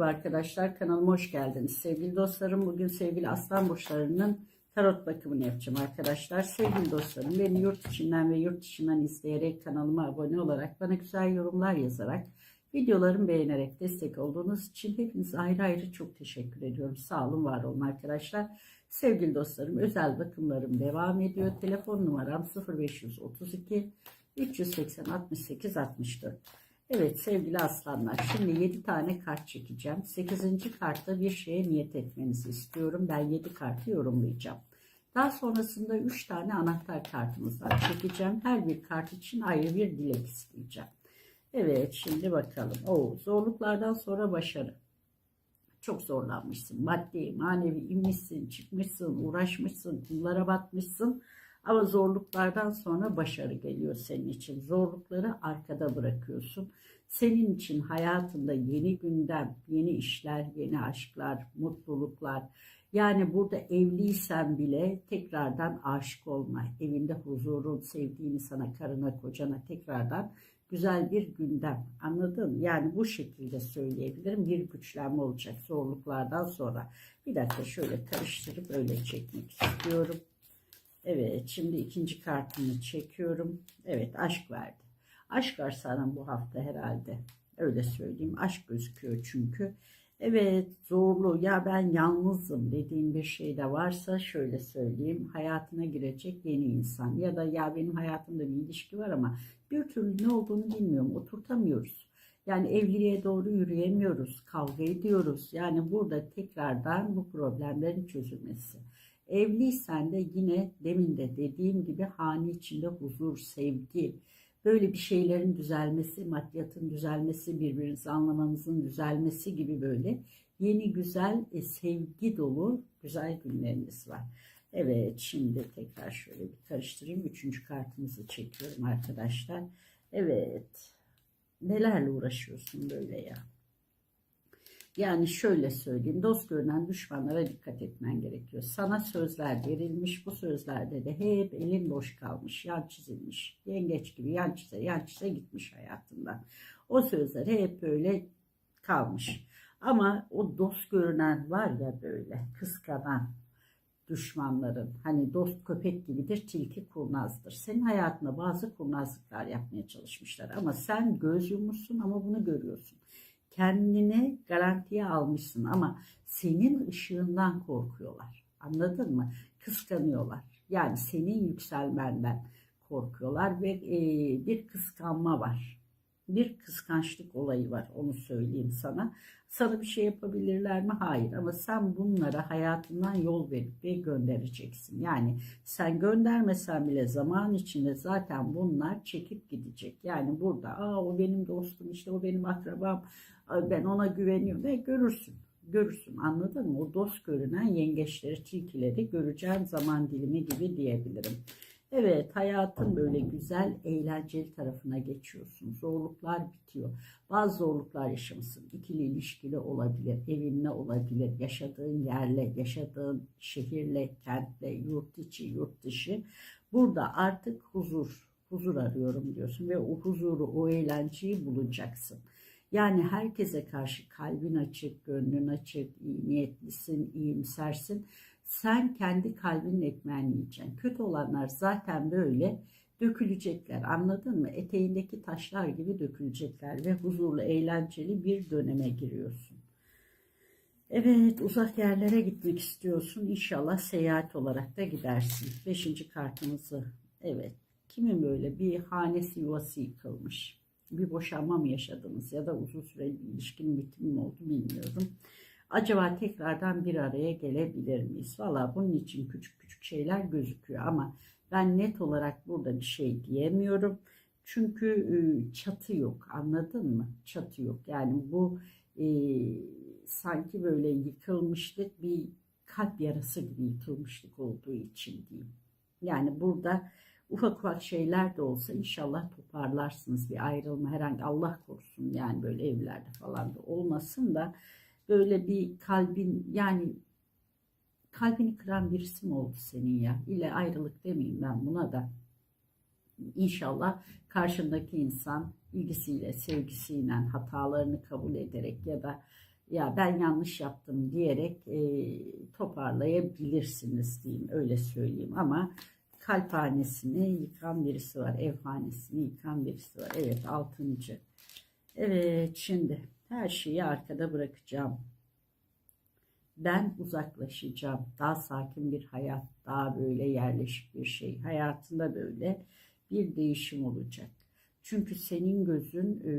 Merhaba arkadaşlar kanalıma hoş geldiniz. Sevgili dostlarım bugün sevgili aslan burçlarının tarot bakımını yapacağım arkadaşlar. Sevgili dostlarım beni yurt içinden ve yurt dışından izleyerek kanalıma abone olarak bana güzel yorumlar yazarak videolarımı beğenerek destek olduğunuz için hepinize ayrı ayrı çok teşekkür ediyorum. Sağ olun var olun arkadaşlar. Sevgili dostlarım özel bakımlarım devam ediyor. Telefon numaram 0532 380 68 64. Evet sevgili aslanlar şimdi 7 tane kart çekeceğim. 8. kartta bir şeye niyet etmenizi istiyorum. Ben 7 kartı yorumlayacağım. Daha sonrasında 3 tane anahtar kartımızdan çekeceğim. Her bir kart için ayrı bir dilek isteyeceğim. Evet şimdi bakalım. Oo, zorluklardan sonra başarı. Çok zorlanmışsın. Maddi, manevi inmişsin, çıkmışsın, uğraşmışsın, kumlara batmışsın. Ama zorluklardan sonra başarı geliyor senin için. Zorlukları arkada bırakıyorsun. Senin için hayatında yeni gündem, yeni işler, yeni aşklar, mutluluklar. Yani burada evliysen bile tekrardan aşık olma, evinde huzurun, sevdiğini sana, karına, kocana tekrardan güzel bir gündem. Anladın? Yani bu şekilde söyleyebilirim. Bir güçlenme olacak zorluklardan sonra. Bir dakika şöyle karıştırıp öyle çekmek istiyorum. Evet şimdi ikinci kartımı çekiyorum. Evet aşk verdi. Aşk var sana bu hafta herhalde. Öyle söyleyeyim. Aşk gözüküyor çünkü. Evet zorlu ya ben yalnızım dediğin bir şey de varsa şöyle söyleyeyim. Hayatına girecek yeni insan ya da ya benim hayatımda bir ilişki var ama bir türlü ne olduğunu bilmiyorum. Oturtamıyoruz. Yani evliliğe doğru yürüyemiyoruz. Kavga ediyoruz. Yani burada tekrardan bu problemlerin çözülmesi. Evliysen de yine demin de dediğim gibi hane içinde huzur, sevgi, böyle bir şeylerin düzelmesi, maddiyatın düzelmesi, birbirinizi anlamanızın düzelmesi gibi böyle yeni güzel e, sevgi dolu güzel günleriniz var. Evet şimdi tekrar şöyle bir karıştırayım. Üçüncü kartımızı çekiyorum arkadaşlar. Evet nelerle uğraşıyorsun böyle ya? Yani şöyle söyleyeyim, dost görünen düşmanlara dikkat etmen gerekiyor. Sana sözler verilmiş, bu sözlerde de hep elin boş kalmış, yan çizilmiş. Yengeç gibi yan çize, yan çize gitmiş hayatından. O sözler hep böyle kalmış. Ama o dost görünen var ya böyle kıskanan düşmanların hani dost köpek gibidir tilki kurnazdır. Senin hayatında bazı kurnazlıklar yapmaya çalışmışlar ama sen göz yummuşsun ama bunu görüyorsun kendine garantiye almışsın ama senin ışığından korkuyorlar. Anladın mı? Kıskanıyorlar. Yani senin yükselmenden korkuyorlar ve e, bir kıskanma var. Bir kıskançlık olayı var onu söyleyeyim sana. Sana bir şey yapabilirler mi? Hayır ama sen bunlara hayatından yol verip ve göndereceksin. Yani sen göndermesen bile zaman içinde zaten bunlar çekip gidecek. Yani burada Aa, o benim dostum işte o benim akrabam ben ona güveniyorum ve görürsün. Görürsün anladın mı? O dost görünen yengeçleri, tilkileri göreceğin zaman dilimi gibi diyebilirim. Evet hayatın böyle güzel eğlenceli tarafına geçiyorsun. Zorluklar bitiyor. Bazı zorluklar yaşamışsın. İkili ilişkili olabilir, evinle olabilir, yaşadığın yerle, yaşadığın şehirle, kentle, yurt içi, yurt dışı. Burada artık huzur, huzur arıyorum diyorsun ve o huzuru, o eğlenceyi bulacaksın. Yani herkese karşı kalbin açık, gönlün açık, iyi niyetlisin, iyimsersin. Sen kendi kalbinin ekmeğini yiyeceksin. Kötü olanlar zaten böyle dökülecekler. Anladın mı? Eteğindeki taşlar gibi dökülecekler ve huzurlu, eğlenceli bir döneme giriyorsun. Evet, uzak yerlere gitmek istiyorsun. İnşallah seyahat olarak da gidersin. Beşinci kartımızı, evet. Kimin böyle bir hanesi yuvası yıkılmış bir boşanma mı yaşadınız ya da uzun süreli ilişkinin bitimi mi oldu bilmiyorum. Acaba tekrardan bir araya gelebilir miyiz? Valla bunun için küçük küçük şeyler gözüküyor ama ben net olarak burada bir şey diyemiyorum. Çünkü e, çatı yok anladın mı? Çatı yok. Yani bu e, sanki böyle yıkılmışlık bir kalp yarası gibi yıkılmışlık olduğu için diyeyim. Yani burada ufak ufak şeyler de olsa inşallah toparlarsınız. Bir ayrılma herhangi Allah korusun yani böyle evlerde falan da olmasın da böyle bir kalbin yani kalbini kıran birisi mi oldu senin ya? ile ayrılık demeyeyim ben buna da. İnşallah karşındaki insan ilgisiyle, sevgisiyle, hatalarını kabul ederek ya da ya ben yanlış yaptım diyerek e, toparlayabilirsiniz diyeyim öyle söyleyeyim ama kalphanesini yıkan birisi var evhanesini yıkan birisi var evet altıncı evet şimdi her şeyi arkada bırakacağım ben uzaklaşacağım daha sakin bir hayat daha böyle yerleşik bir şey hayatında böyle bir değişim olacak çünkü senin gözün e,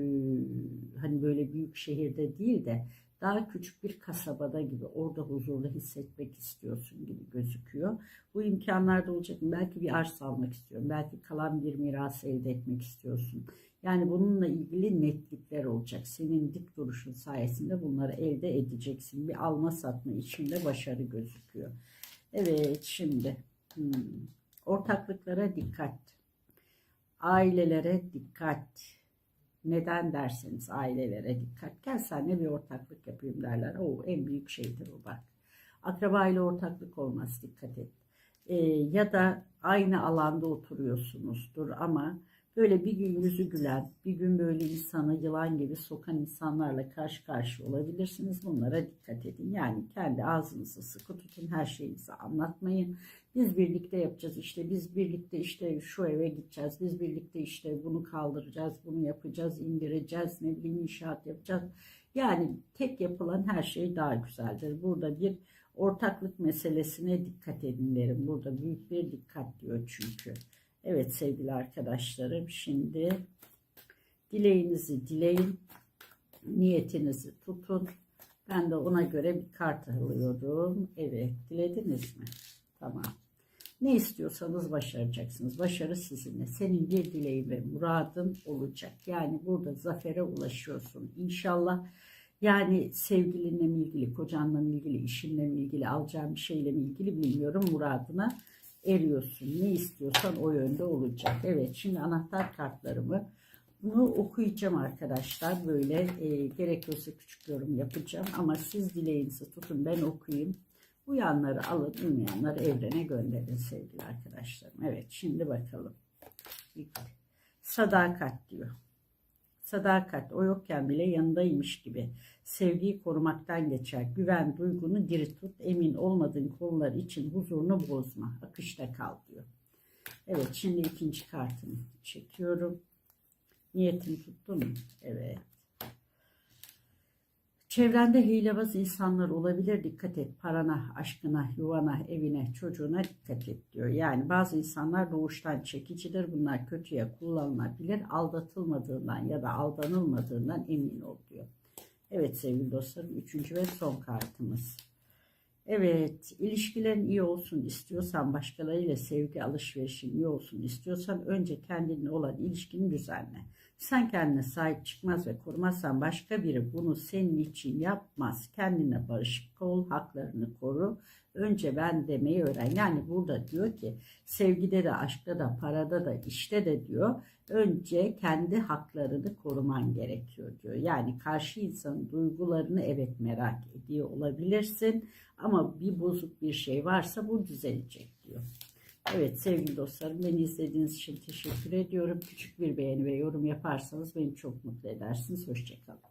hani böyle büyük şehirde değil de daha küçük bir kasabada gibi orada huzurlu hissetmek istiyorsun gibi gözüküyor. Bu imkanlar da olacak. Belki bir arsa almak istiyorum. Belki kalan bir miras elde etmek istiyorsun. Yani bununla ilgili netlikler olacak. Senin dik duruşun sayesinde bunları elde edeceksin. Bir alma satma içinde başarı gözüküyor. Evet şimdi hmm, ortaklıklara dikkat. Ailelere dikkat. Neden derseniz ailelere dikkat. Gel senle bir ortaklık yapayım derler. O en büyük şeydir o bak. Akraba ile ortaklık olmaz dikkat et. Ee, ya da aynı alanda oturuyorsunuzdur ama böyle bir gün yüzü gülen, bir gün böyle insanı yılan gibi sokan insanlarla karşı karşı olabilirsiniz. Bunlara dikkat edin. Yani kendi ağzınızı sıkı tutun, her şeyinizi anlatmayın. Biz birlikte yapacağız işte biz birlikte işte şu eve gideceğiz. Biz birlikte işte bunu kaldıracağız, bunu yapacağız, indireceğiz, ne bileyim inşaat yapacağız. Yani tek yapılan her şey daha güzeldir. Burada bir ortaklık meselesine dikkat edin derim. Burada büyük bir dikkat diyor çünkü. Evet sevgili arkadaşlarım şimdi dileğinizi dileyin, niyetinizi tutun. Ben de ona göre bir kart alıyorum. Evet dilediniz mi? Tamam. Ne istiyorsanız başaracaksınız. Başarı sizinle. Senin bir dileğin ve muradın olacak. Yani burada zafere ulaşıyorsun. İnşallah yani sevgilinle ilgili, kocanla ilgili, işinle ilgili, alacağın bir şeyle mi ilgili bilmiyorum muradına eriyorsun. Ne istiyorsan o yönde olacak. Evet şimdi anahtar kartlarımı bunu okuyacağım arkadaşlar. Böyle e, gerekiyorsa küçük yorum yapacağım. Ama siz dileğinizi tutun ben okuyayım. Uyanları alın, uymayanları evrene gönderin sevgili arkadaşlarım. Evet şimdi bakalım. Sadakat diyor. Sadakat o yokken bile yanındaymış gibi. Sevgiyi korumaktan geçer. Güven duygunu diri tut. Emin olmadığın konular için huzurunu bozma. Akışta kal diyor. Evet şimdi ikinci kartımı çekiyorum. Niyetini tuttun mu? Evet. Çevrende hilebaz insanlar olabilir. Dikkat et. Parana, aşkına, yuvana, evine, çocuğuna dikkat et diyor. Yani bazı insanlar doğuştan çekicidir. Bunlar kötüye kullanılabilir. Aldatılmadığından ya da aldanılmadığından emin ol diyor. Evet sevgili dostlarım. Üçüncü ve son kartımız. Evet, ilişkilerin iyi olsun istiyorsan, başkalarıyla sevgi alışverişin iyi olsun istiyorsan önce kendinle olan ilişkini düzenle. Sen kendine sahip çıkmaz ve korumazsan başka biri bunu senin için yapmaz. Kendine barışık ol, haklarını koru. Önce ben demeyi öğren. Yani burada diyor ki sevgide de, aşkta da, parada da, işte de diyor. Önce kendi haklarını koruman gerekiyor diyor. Yani karşı insanın duygularını evet merak ediyor olabilirsin. Ama bir bozuk bir şey varsa bu düzelecek diyor. Evet sevgili dostlarım beni izlediğiniz için teşekkür ediyorum. Küçük bir beğeni ve yorum yaparsanız beni çok mutlu edersiniz. Hoşçakalın.